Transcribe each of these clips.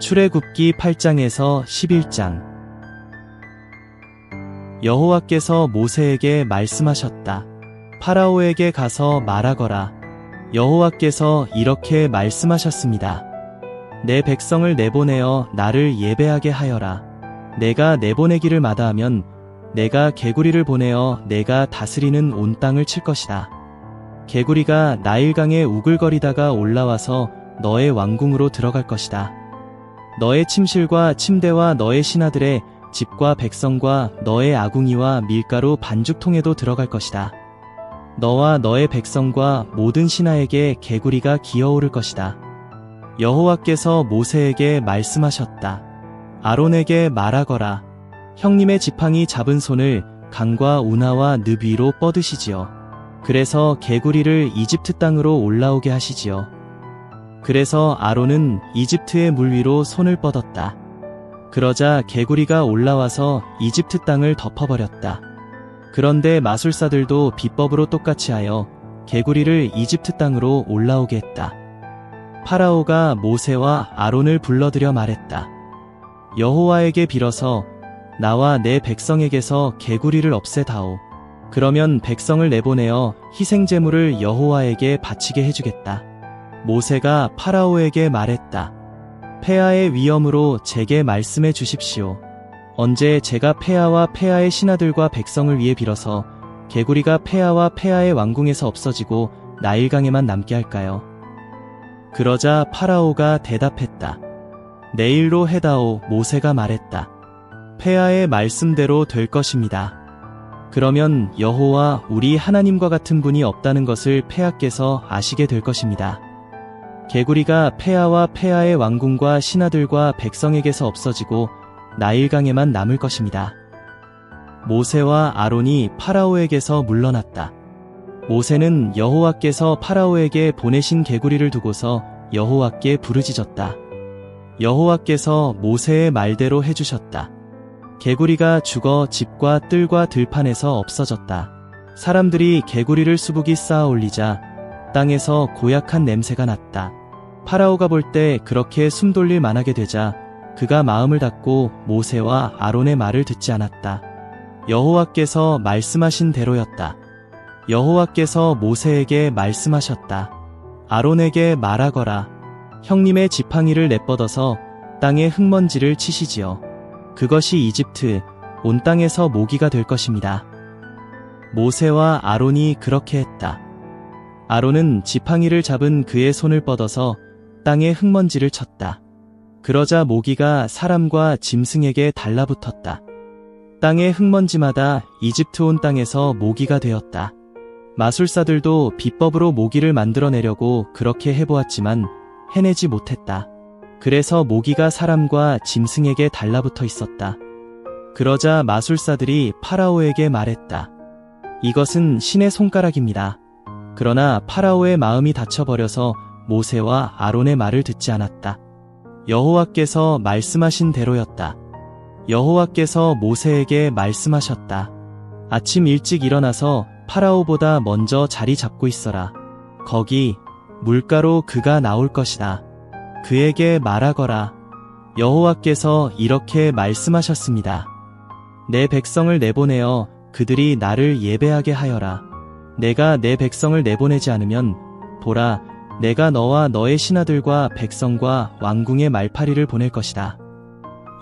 출애굽기 8장에서 11장 여호와께서 모세에게 말씀하셨다. 파라오에게 가서 말하거라. 여호와께서 이렇게 말씀하셨습니다. 내 백성을 내보내어 나를 예배하게 하여라. 내가 내보내기를 마다하면 내가 개구리를 보내어 내가 다스리는 온 땅을 칠 것이다. 개구리가 나일강에 우글거리다가 올라와서 너의 왕궁으로 들어갈 것이다. 너의 침실과 침대와 너의 신하들의 집과 백성과 너의 아궁이와 밀가루 반죽통에도 들어갈 것이다. 너와 너의 백성과 모든 신하에게 개구리가 기어오를 것이다. 여호와께서 모세에게 말씀하셨다. 아론에게 말하거라. 형님의 지팡이 잡은 손을 강과 운하와 늪 위로 뻗으시지요. 그래서 개구리를 이집트 땅으로 올라오게 하시지요. 그래서 아론은 이집트의 물 위로 손을 뻗었다. 그러자 개구리가 올라와서 이집트 땅을 덮어버렸다. 그런데 마술사들도 비법으로 똑같이 하여 개구리를 이집트 땅으로 올라오게 했다. 파라오가 모세와 아론을 불러들여 말했다. 여호와에게 빌어서 나와 내 백성에게서 개구리를 없애다오. 그러면 백성을 내보내어 희생제물을 여호와에게 바치게 해주겠다. 모세가 파라오에게 말했다. 폐하의 위엄으로 제게 말씀해 주십시오. 언제 제가 폐하와 폐하의 신하들과 백성을 위해 빌어서 개구리가 폐하와 폐하의 왕궁에서 없어지고 나일강에만 남게 할까요? 그러자 파라오가 대답했다. 내일로 해다오 모세가 말했다. 폐하의 말씀대로 될 것입니다. 그러면 여호와 우리 하나님과 같은 분이 없다는 것을 폐하께서 아시게 될 것입니다. 개구리가 폐하와 폐하의 왕궁과 신하들과 백성에게서 없어지고 나일강에만 남을 것입니다. 모세와 아론이 파라오에게서 물러났다. 모세는 여호와께서 파라오에게 보내신 개구리를 두고서 여호와께 부르짖었다. 여호와께서 모세의 말대로 해주셨다. 개구리가 죽어 집과 뜰과 들판에서 없어졌다. 사람들이 개구리를 수북이 쌓아 올리자 땅에서 고약한 냄새가 났다. 파라오가 볼 때 그렇게 숨 돌릴 만하게 되자 그가 마음을 닫고 모세와 아론의 말을 듣지 않았다. 여호와께서 말씀하신 대로였다. 여호와께서 모세에게 말씀하셨다. 아론에게 말하거라. 형님의 지팡이를 내뻗어서 땅의 흙먼지를 치시지요. 그것이 이집트 온 땅에서 모기가 될 것입니다. 모세와 아론이 그렇게 했다. 아론은 지팡이를 잡은 그의 손을 뻗어서 땅에 흙먼지를 쳤다. 그러자 모기가 사람과 짐승에게 달라붙었다. 땅의 흙먼지마다 이집트 온 땅에서 모기가 되었다. 마술사들도 비법으로 모기를 만들어내려고 그렇게 해보았지만 해내지 못했다. 그래서 모기가 사람과 짐승에게 달라붙어 있었다. 그러자 마술사들이 파라오에게 말했다. 이것은 신의 손가락입니다. 그러나 파라오의 마음이 닫혀버려서 모세와 아론의 말을 듣지 않았다. 여호와께서 말씀하신 대로였다. 여호와께서 모세에게 말씀하셨다. 아침 일찍 일어나서 파라오보다 먼저 자리 잡고 있어라. 거기 물가로 그가 나올 것이다. 그에게 말하거라. 여호와께서 이렇게 말씀하셨습니다. 내 백성을 내보내어 그들이 나를 예배하게 하여라. 내가 내 백성을 내보내지 않으면 보라 내가 너와 너의 신하들과 백성과 왕궁의 말파리를 보낼 것이다.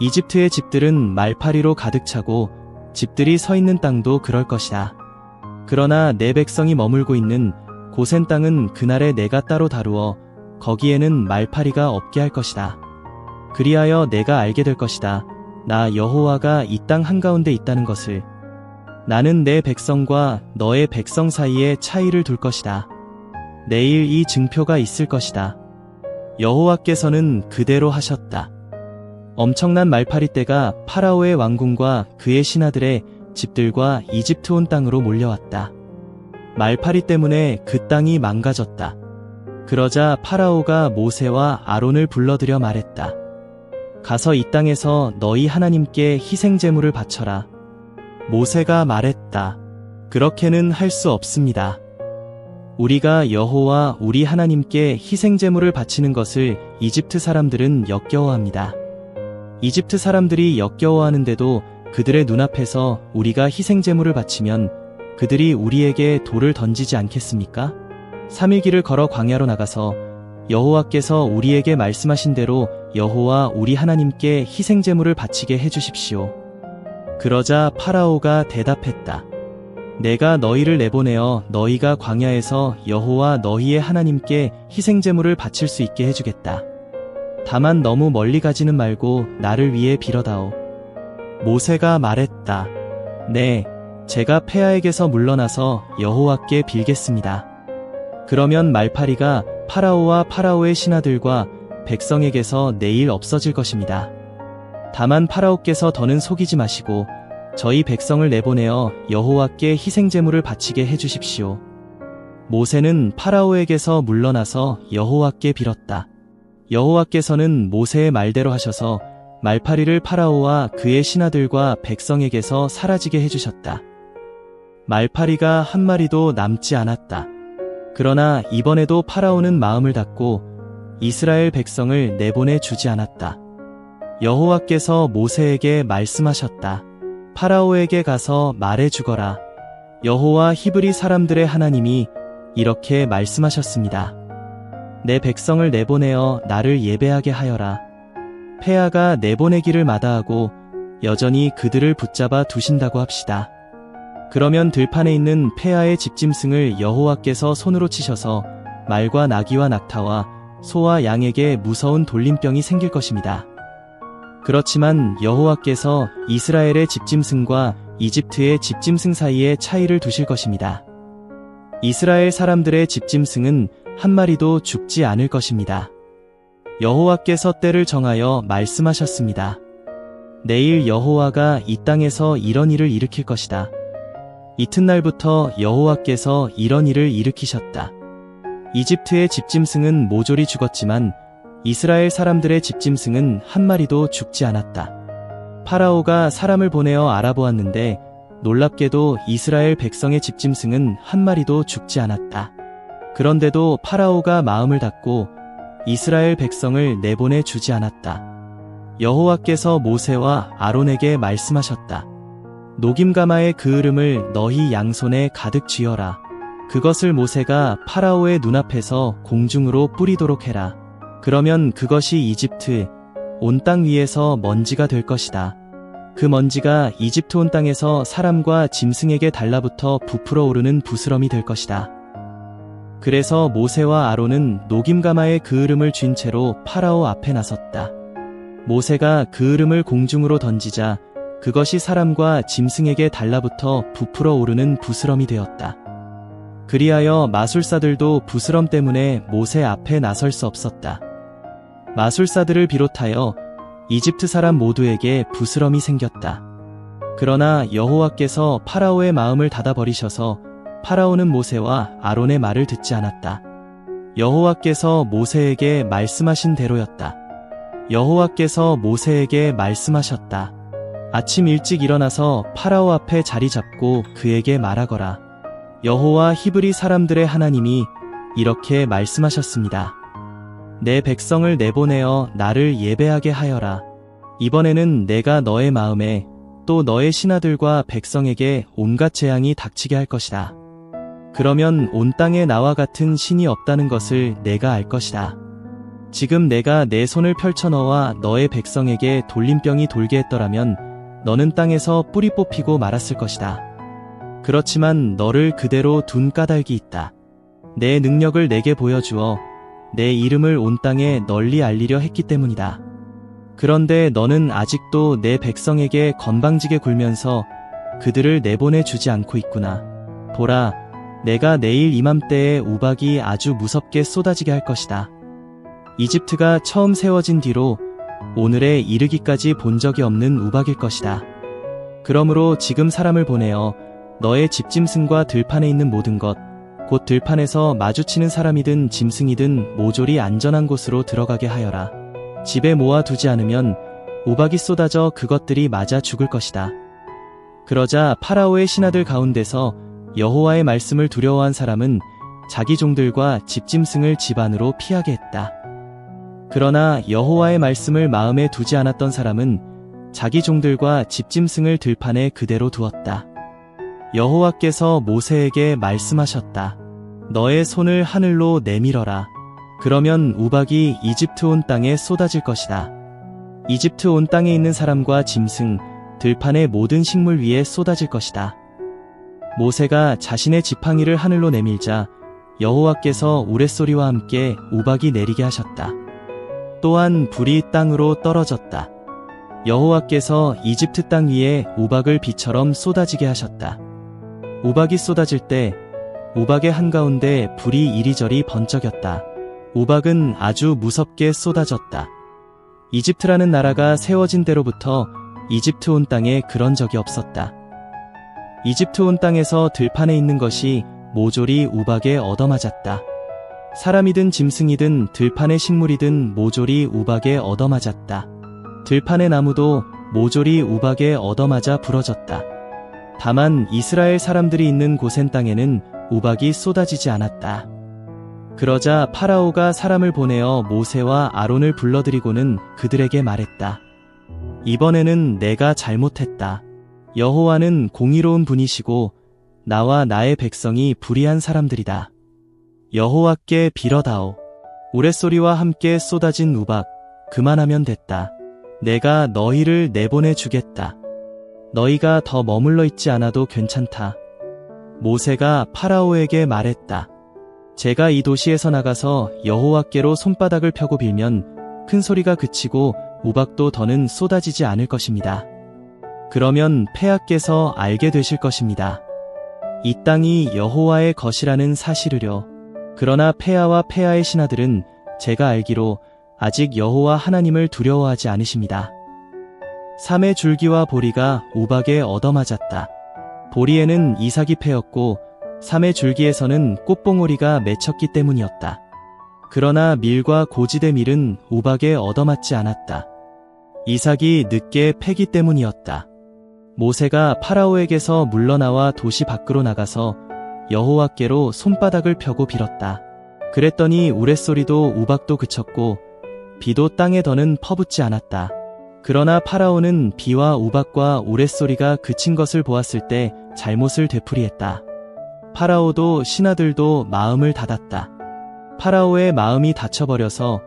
이집트의 집들은 말파리로 가득 차고 집들이 서 있는 땅도 그럴 것이다. 그러나 내 백성이 머물고 있는 고센 땅은 그날에 내가 따로 다루어 거기에는 말파리가 없게 할 것이다. 그리하여 내가 알게 될 것이다. 나 여호와가 이 땅 한가운데 있다는 것을. 나는 내 백성과 너의 백성 사이에 차이를 둘 것이다. 내일 이 증표가 있을 것이다. 여호와께서는 그대로 하셨다. 엄청난 말파리 떼가 파라오의 왕궁과 그의 신하들의 집들과 이집트 온 땅으로 몰려왔다. 말파리 때문에 그 땅이 망가졌다. 그러자 파라오가 모세와 아론을 불러들여 말했다. 가서 이 땅에서 너희 하나님께 희생제물을 바쳐라. 모세가 말했다. 그렇게는 할 수 없습니다. 우리가 여호와 우리 하나님께 희생 제물을 바치는 것을 이집트 사람들은 역겨워합니다. 이집트 사람들이 역겨워하는데도 그들의 눈앞에서 우리가 희생 제물을 바치면 그들이 우리에게 돌을 던지지 않겠습니까? 3일길을 걸어 광야로 나가서 여호와께서 우리에게 말씀하신 대로 여호와 우리 하나님께 희생 제물을 바치게 해 주십시오. 그러자 파라오가 대답했다. 내가 너희를 내보내어 너희가 광야에서 여호와 너희의 하나님께 희생 제물을 바칠 수 있게 해주겠다. 다만 너무 멀리 가지는 말고 나를 위해 빌어다오. 모세가 말했다. 네, 제가 폐하에게서 물러나서 여호와께 빌겠습니다. 그러면 말파리가 파라오와 파라오의 신하들과 백성에게서 내일 없어질 것입니다. 다만 파라오께서 더는 속이지 마시고 저희 백성을 내보내어 여호와께 희생 제물을 바치게 해 주십시오. 모세는 파라오에게서 물러나서 여호와께 빌었다. 여호와께서는 모세의 말대로 하셔서 말파리를 파라오와 그의 신하들과 백성에게서 사라지게 해 주셨다. 말파리가 한 마리도 남지 않았다. 그러나 이번에도 파라오는 마음을 닫고 이스라엘 백성을 내보내 주지 않았다. 여호와께서 모세에게 말씀하셨다. 파라오에게 가서 말해 주거라. 여호와 히브리 사람들의 하나님이 이렇게 말씀하셨습니다. 내 백성을 내보내어 나를 예배하게 하여라. 폐하가 내보내기를 마다하고 여전히 그들을 붙잡아 두신다고 합시다. 그러면 들판에 있는 폐하의 집짐승을 여호와께서 손으로 치셔서 말과 나귀와 낙타와 소와 양에게 무서운 돌림병이 생길 것입니다. 그렇지만 여호와께서 이스라엘의 집짐승과 이집트의 집짐승 사이에 차이를 두실 것입니다. 이스라엘 사람들의 집짐승은 한 마리도 죽지 않을 것입니다. 여호와께서 때를 정하여 말씀하셨습니다. 내일 여호와가 이 땅에서 이런 일을 일으킬 것이다. 이튿날부터 여호와께서 이런 일을 일으키셨다. 이집트의 집짐승은 모조리 죽었지만 이스라엘 사람들의 집짐승은 한 마리도 죽지 않았다. 파라오가 사람을 보내어 알아보았는데 놀랍게도 이스라엘 백성의 집짐승은 한 마리도 죽지 않았다. 그런데도 파라오가 마음을 닫고 이스라엘 백성을 내보내 주지 않았다. 여호와께서 모세와 아론에게 말씀하셨다. 녹임가마의 그을음을 너희 양손에 가득 쥐어라. 그것을 모세가 파라오의 눈앞에서 공중으로 뿌리도록 해라. 그러면 그것이 이집트 온 땅 위에서 먼지가 될 것이다. 그 먼지가 이집트 온 땅에서 사람과 짐승에게 달라붙어 부풀어 오르는 부스럼이 될 것이다. 그래서 모세와 아론은 녹임가마의 그을음을 쥔 채로 파라오 앞에 나섰다. 모세가 그을음을 공중으로 던지자 그것이 사람과 짐승에게 달라붙어 부풀어 오르는 부스럼이 되었다. 그리하여 마술사들도 부스럼 때문에 모세 앞에 나설 수 없었다. 마술사들을 비롯하여 이집트 사람 모두에게 부스럼이 생겼다. 그러나 여호와께서 파라오의 마음을 닫아버리셔서 파라오는 모세와 아론의 말을 듣지 않았다. 여호와께서 모세에게 말씀하신 대로였다. 여호와께서 모세에게 말씀하셨다. 아침 일찍 일어나서 파라오 앞에 자리 잡고 그에게 말하거라. 여호와 히브리 사람들의 하나님이 이렇게 말씀하셨습니다. 내 백성을 내보내어 나를 예배하게 하여라. 이번에는 내가 너의 마음에 또 너의 신하들과 백성에게 온갖 재앙이 닥치게 할 것이다. 그러면 온 땅에 나와 같은 신이 없다는 것을 내가 알 것이다. 지금 내가 내 손을 펼쳐 넣어 너의 백성에게 돌림병이 돌게 했더라면 너는 땅에서 뿌리 뽑히고 말았을 것이다. 그렇지만 너를 그대로 둔 까닭이 있다. 내 능력을 내게 보여주어 내 이름을 온 땅에 널리 알리려 했기 때문이다. 그런데 너는 아직도 내 백성에게 건방지게 굴면서 그들을 내보내 주지 않고 있구나. 보라, 내가 내일 이맘때에 우박이 아주 무섭게 쏟아지게 할 것이다. 이집트가 처음 세워진 뒤로 오늘에 이르기까지 본 적이 없는 우박일 것이다. 그러므로 지금 사람을 보내어 너의 집짐승과 들판에 있는 모든 것, 곧 들판에서 마주치는 사람이든 짐승이든 모조리 안전한 곳으로 들어가게 하여라. 집에 모아두지 않으면 우박이 쏟아져 그것들이 맞아 죽을 것이다. 그러자 파라오의 신하들 가운데서 여호와의 말씀을 두려워한 사람은 자기 종들과 집짐승을 집 안으로 피하게 했다. 그러나 여호와의 말씀을 마음에 두지 않았던 사람은 자기 종들과 집짐승을 들판에 그대로 두었다. 여호와께서 모세에게 말씀하셨다. 너의 손을 하늘로 내밀어라. 그러면 우박이 이집트 온 땅에 쏟아질 것이다. 이집트 온 땅에 있는 사람과 짐승, 들판의 모든 식물 위에 쏟아질 것이다. 모세가 자신의 지팡이를 하늘로 내밀자 여호와께서 우레소리와 함께 우박이 내리게 하셨다. 또한 불이 땅으로 떨어졌다. 여호와께서 이집트 땅 위에 우박을 비처럼 쏟아지게 하셨다. 우박이 쏟아질 때 우박의 한가운데 불이 이리저리 번쩍였다. 우박은 아주 무섭게 쏟아졌다. 이집트라는 나라가 세워진 때로부터 이집트 온 땅에 그런 적이 없었다. 이집트 온 땅에서 들판에 있는 것이 모조리 우박에 얻어맞았다. 사람이든 짐승이든 들판의 식물이든 모조리 우박에 얻어맞았다. 들판의 나무도 모조리 우박에 얻어맞아 부러졌다. 다만 이스라엘 사람들이 있는 고센 땅에는 우박이 쏟아지지 않았다. 그러자 파라오가 사람을 보내어 모세와 아론을 불러들이고는 그들에게 말했다. 이번에는 내가 잘못했다. 여호와는 공의로운 분이시고 나와 나의 백성이 불의한 사람들이다. 여호와께 빌어다오. 우레소리와 함께 쏟아진 우박 그만하면 됐다. 내가 너희를 내보내 주겠다. 너희가 더 머물러 있지 않아도 괜찮다. 모세가 파라오에게 말했다. 제가 이 도시에서 나가서 여호와께로 손바닥을 펴고 빌면 큰 소리가 그치고 우박도 더는 쏟아지지 않을 것입니다. 그러면 폐하께서 알게 되실 것입니다. 이 땅이 여호와의 것이라는 사실을요. 그러나 폐하와 폐하의 신하들은 제가 알기로 아직 여호와 하나님을 두려워하지 않으십니다. 삼의 줄기와 보리가 우박에 얻어맞았다. 보리에는 이삭이 패였고 삼의 줄기에서는 꽃봉오리가 맺혔기 때문이었다. 그러나 밀과 고지대 밀은 우박에 얻어맞지 않았다. 이삭이 늦게 패기 때문이었다. 모세가 파라오에게서 물러나와 도시 밖으로 나가서 여호와께로 손바닥을 펴고 빌었다. 그랬더니 우레소리도 우박도 그쳤고 비도 땅에 더는 퍼붓지 않았다. 그러나 파라오는 비와 우박과 우레소리가 그친 것을 보았을 때 잘못을 되풀이했다. 파라오도 신하들도 마음을 닫았다. 파라오의 마음이 닫혀버려서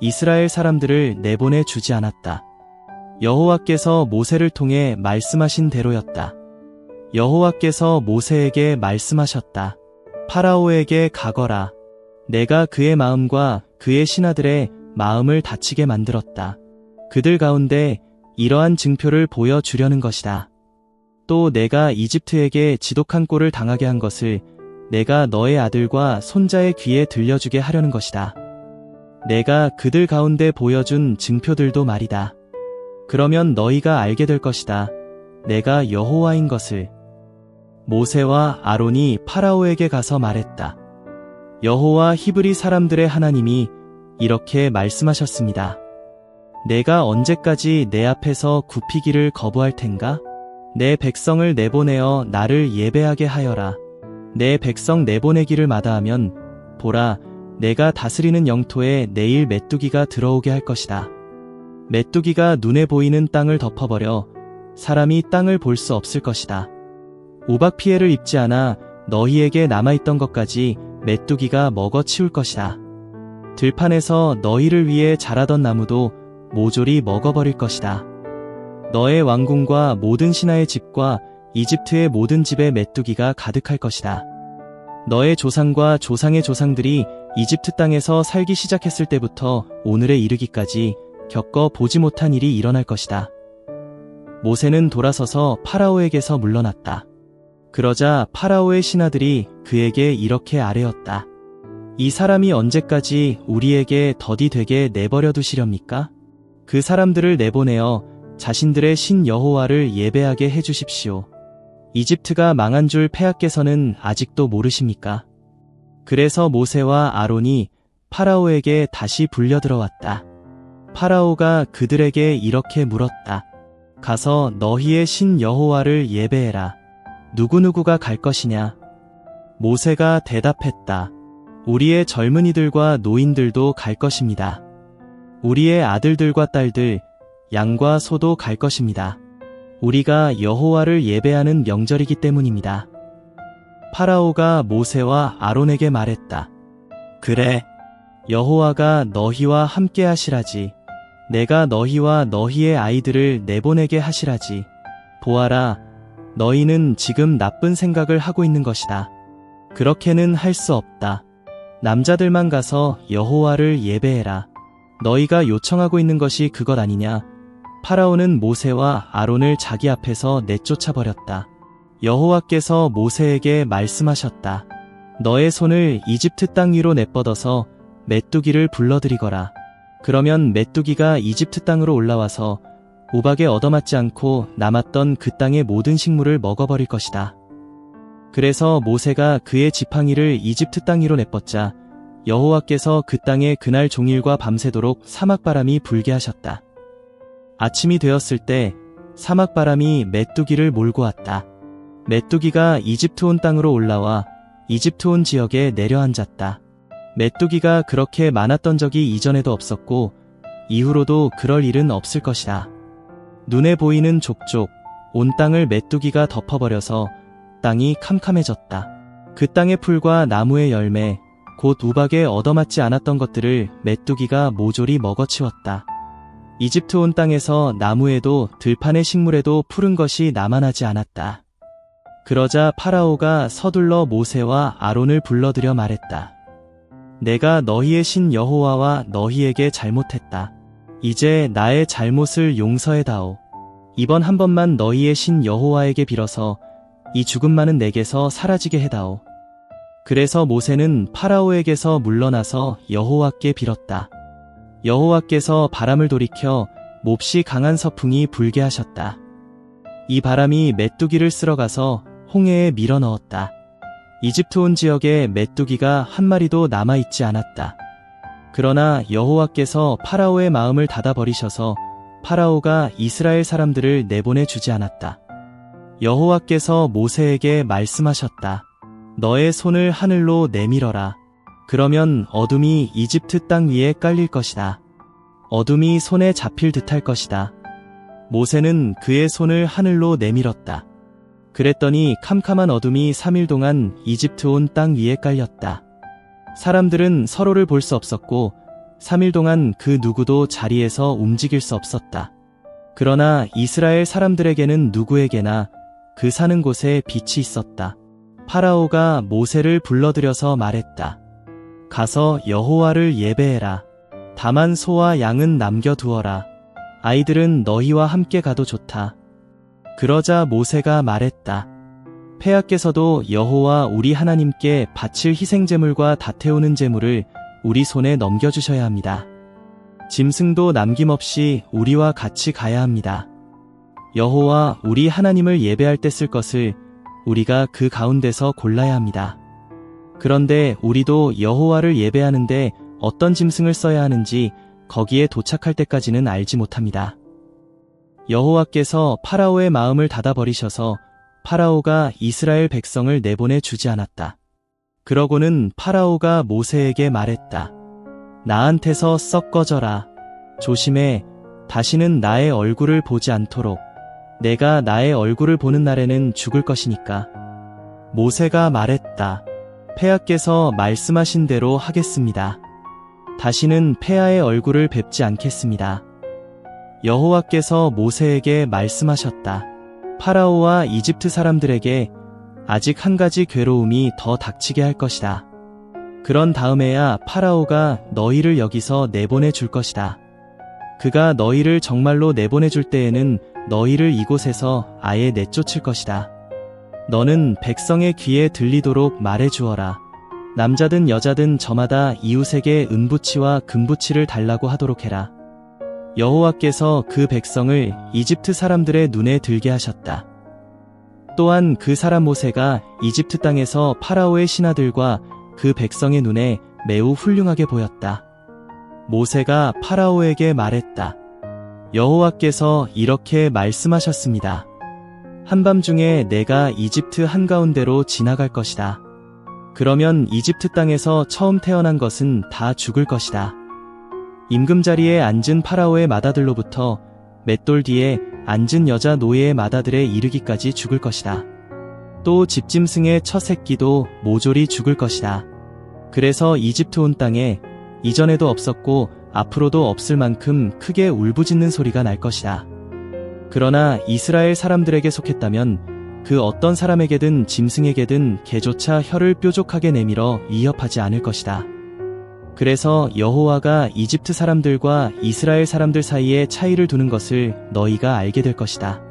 이스라엘 사람들을 내보내 주지 않았다. 여호와께서 모세를 통해 말씀하신 대로였다. 여호와께서 모세에게 말씀하셨다. 파라오에게 가거라. 내가 그의 마음과 그의 신하들의 마음을 다치게 만들었다. 그들 가운데 이러한 증표를 보여주려는 것이다. 또 내가 이집트에게 지독한 꼴을 당하게 한 것을 내가 너의 아들과 손자의 귀에 들려주게 하려는 것이다. 내가 그들 가운데 보여준 증표들도 말이다. 그러면 너희가 알게 될 것이다. 내가 여호와인 것을. 모세와 아론이 파라오에게 가서 말했다. 여호와 히브리 사람들의 하나님이 이렇게 말씀하셨습니다. 내가 언제까지 내 앞에서 굽히기를 거부할 텐가? 내 백성을 내보내어 나를 예배하게 하여라. 내 백성 내보내기를 마다하면 보라 내가 다스리는 영토에 내일 메뚜기가 들어오게 할 것이다. 메뚜기가 눈에 보이는 땅을 덮어버려 사람이 땅을 볼 수 없을 것이다. 우박 피해를 입지 않아 너희에게 남아있던 것까지 메뚜기가 먹어 치울 것이다. 들판에서 너희를 위해 자라던 나무도 모조리 먹어버릴 것이다. 너의 왕궁과 모든 신하의 집과 이집트의 모든 집에 메뚜기가 가득할 것이다. 너의 조상과 조상의 조상들이 이집트 땅에서 살기 시작했을 때부터 오늘에 이르기까지 겪어 보지 못한 일이 일어날 것이다. 모세는 돌아서서 파라오에게서 물러났다. 그러자 파라오의 신하들이 그에게 이렇게 아뢰었다. 이 사람이 언제까지 우리에게 더디 되게 내버려 두시렵니까? 그 사람들을 내보내어 자신들의 신 여호와를 예배하게 해 주십시오. 이집트가 망한 줄 폐하께서는 아직도 모르십니까? 그래서 모세와 아론이 파라오에게 다시 불려 들어왔다. 파라오가 그들에게 이렇게 물었다. 가서 너희의 신 여호와를 예배해라. 누구누구가 갈 것이냐? 모세가 대답했다. 우리의 젊은이들과 노인들도 갈 것입니다. 우리의 아들들과 딸들, 양과 소도 갈 것입니다. 우리가 여호와를 예배하는 명절이기 때문입니다. 파라오가 모세와 아론에게 말했다. 그래, 여호와가 너희와 함께 하시라지. 내가 너희와 너희의 아이들을 내보내게 하시라지. 보아라, 너희는 지금 나쁜 생각을 하고 있는 것이다. 그렇게는 할 수 없다. 남자들만 가서 여호와를 예배해라. 너희가 요청하고 있는 것이 그것 아니냐? 파라오는 모세와 아론을 자기 앞에서 내쫓아 버렸다. 여호와께서 모세에게 말씀하셨다. 너의 손을 이집트 땅 위로 내뻗어서 메뚜기를 불러들이거라. 그러면 메뚜기가 이집트 땅으로 올라와서 우박에 얻어맞지 않고 남았던 그 땅의 모든 식물을 먹어버릴 것이다. 그래서 모세가 그의 지팡이를 이집트 땅 위로 내뻗자 여호와께서 그 땅에 그날 종일과 밤새도록 사막바람이 불게 하셨다. 아침이 되었을 때 사막바람이 메뚜기를 몰고 왔다. 메뚜기가 이집트 온 땅으로 올라와 이집트 온 지역에 내려앉았다. 메뚜기가 그렇게 많았던 적이 이전에도 없었고 이후로도 그럴 일은 없을 것이다. 눈에 보이는 족족 온 땅을 메뚜기가 덮어버려서 땅이 캄캄해졌다. 그 땅의 풀과 나무의 열매, 곧 우박에 얻어맞지 않았던 것들을 메뚜기가 모조리 먹어치웠다. 이집트 온 땅에서 나무에도 들판의 식물에도 푸른 것이 남아나지 않았다. 그러자 파라오가 서둘러 모세와 아론을 불러들여 말했다. 내가 너희의 신 여호와와 너희에게 잘못했다. 이제 나의 잘못을 용서해다오. 이번 한 번만 너희의 신 여호와에게 빌어서 이 죽음 많은 내게서 사라지게 해다오. 그래서 모세는 파라오에게서 물러나서 여호와께 빌었다. 여호와께서 바람을 돌이켜 몹시 강한 서풍이 불게 하셨다. 이 바람이 메뚜기를 쓸어가서 홍해에 밀어 넣었다. 이집트 온 지역에 메뚜기가 한 마리도 남아있지 않았다. 그러나 여호와께서 파라오의 마음을 닫아버리셔서 파라오가 이스라엘 사람들을 내보내 주지 않았다. 여호와께서 모세에게 말씀하셨다. 너의 손을 하늘로 내밀어라. 그러면 어둠이 이집트 땅 위에 깔릴 것이다. 어둠이 손에 잡힐 듯할 것이다. 모세는 그의 손을 하늘로 내밀었다. 그랬더니 캄캄한 어둠이 3일 동안 이집트 온 땅 위에 깔렸다. 사람들은 서로를 볼 수 없었고 3일 동안 그 누구도 자리에서 움직일 수 없었다. 그러나 이스라엘 사람들에게는 누구에게나 그 사는 곳에 빛이 있었다. 파라오가 모세를 불러들여서 말했다. 가서 여호와를 예배해라. 다만 소와 양은 남겨두어라. 아이들은 너희와 함께 가도 좋다. 그러자 모세가 말했다. 폐하께서도 여호와 우리 하나님께 바칠 희생제물과 다 태우는 제물을 우리 손에 넘겨주셔야 합니다. 짐승도 남김없이 우리와 같이 가야 합니다. 여호와 우리 하나님을 예배할 때 쓸 것을 우리가 그 가운데서 골라야 합니다. 그런데 우리도 여호와를 예배하는데 어떤 짐승을 써야 하는지 거기에 도착할 때까지는 알지 못합니다. 여호와께서 파라오의 마음을 닫아버리셔서 파라오가 이스라엘 백성을 내보내 주지 않았다. 그러고는 파라오가 모세에게 말했다. 나한테서 썩 꺼져라. 조심해. 다시는 나의 얼굴을 보지 않도록. 내가 나의 얼굴을 보는 날에는 죽을 것이니까. 모세가 말했다. 폐하께서 말씀하신 대로 하겠습니다. 다시는 폐하의 얼굴을 뵙지 않겠습니다. 여호와께서 모세에게 말씀하셨다. 파라오와 이집트 사람들에게 아직 한 가지 괴로움이 더 닥치게 할 것이다. 그런 다음에야 파라오가 너희를 여기서 내보내 줄 것이다. 그가 너희를 정말로 내보내 줄 때에는 너희를 이곳에서 아예 내쫓을 것이다. 너는 백성의 귀에 들리도록 말해 주어라. 남자든 여자든 저마다 이웃에게 은부치와 금부치를 달라고 하도록 해라. 여호와께서 그 백성을 이집트 사람들의 눈에 들게 하셨다. 또한 그 사람 모세가 이집트 땅에서 파라오의 신하들과 그 백성의 눈에 매우 훌륭하게 보였다. 모세가 파라오에게 말했다. 여호와께서 이렇게 말씀하셨습니다. 한밤중에 내가 이집트 한가운데로 지나갈 것이다. 그러면 이집트 땅에서 처음 태어난 것은 다 죽을 것이다. 임금 자리에 앉은 파라오의 마다들로부터 맷돌 뒤에 앉은 여자 노예의 마다들에 이르기까지 죽을 것이다. 또 집짐승의 첫 새끼도 모조리 죽을 것이다. 그래서 이집트 온 땅에 이전에도 없었고 앞으로도 없을 만큼 크게 울부짖는 소리가 날 것이다. 그러나 이스라엘 사람들에게 속했다면 그 어떤 사람에게든 짐승에게든 개조차 혀를 뾰족하게 내밀어 위협하지 않을 것이다. 그래서 여호와가 이집트 사람들과 이스라엘 사람들 사이에 차이를 두는 것을 너희가 알게 될 것이다.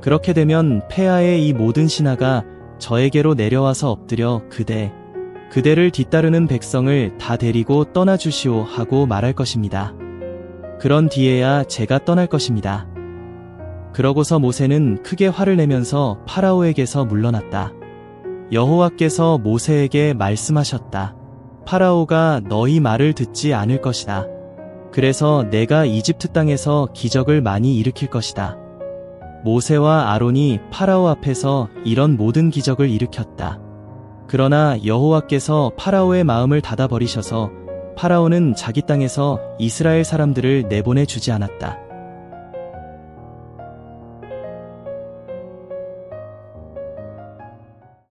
그렇게 되면 폐하의 이 모든 신하가 저에게로 내려와서 엎드려 그대, 그대를 뒤따르는 백성을 다 데리고 떠나주시오 하고 말할 것입니다. 그런 뒤에야 제가 떠날 것입니다. 그러고서 모세는 크게 화를 내면서 파라오에게서 물러났다. 여호와께서 모세에게 말씀하셨다. 파라오가 너희 말을 듣지 않을 것이다. 그래서 내가 이집트 땅에서 기적을 많이 일으킬 것이다. 모세와 아론이 파라오 앞에서 이런 모든 기적을 일으켰다. 그러나 여호와께서 파라오의 마음을 닫아버리셔서 파라오는 자기 땅에서 이스라엘 사람들을 내보내 주지 않았다.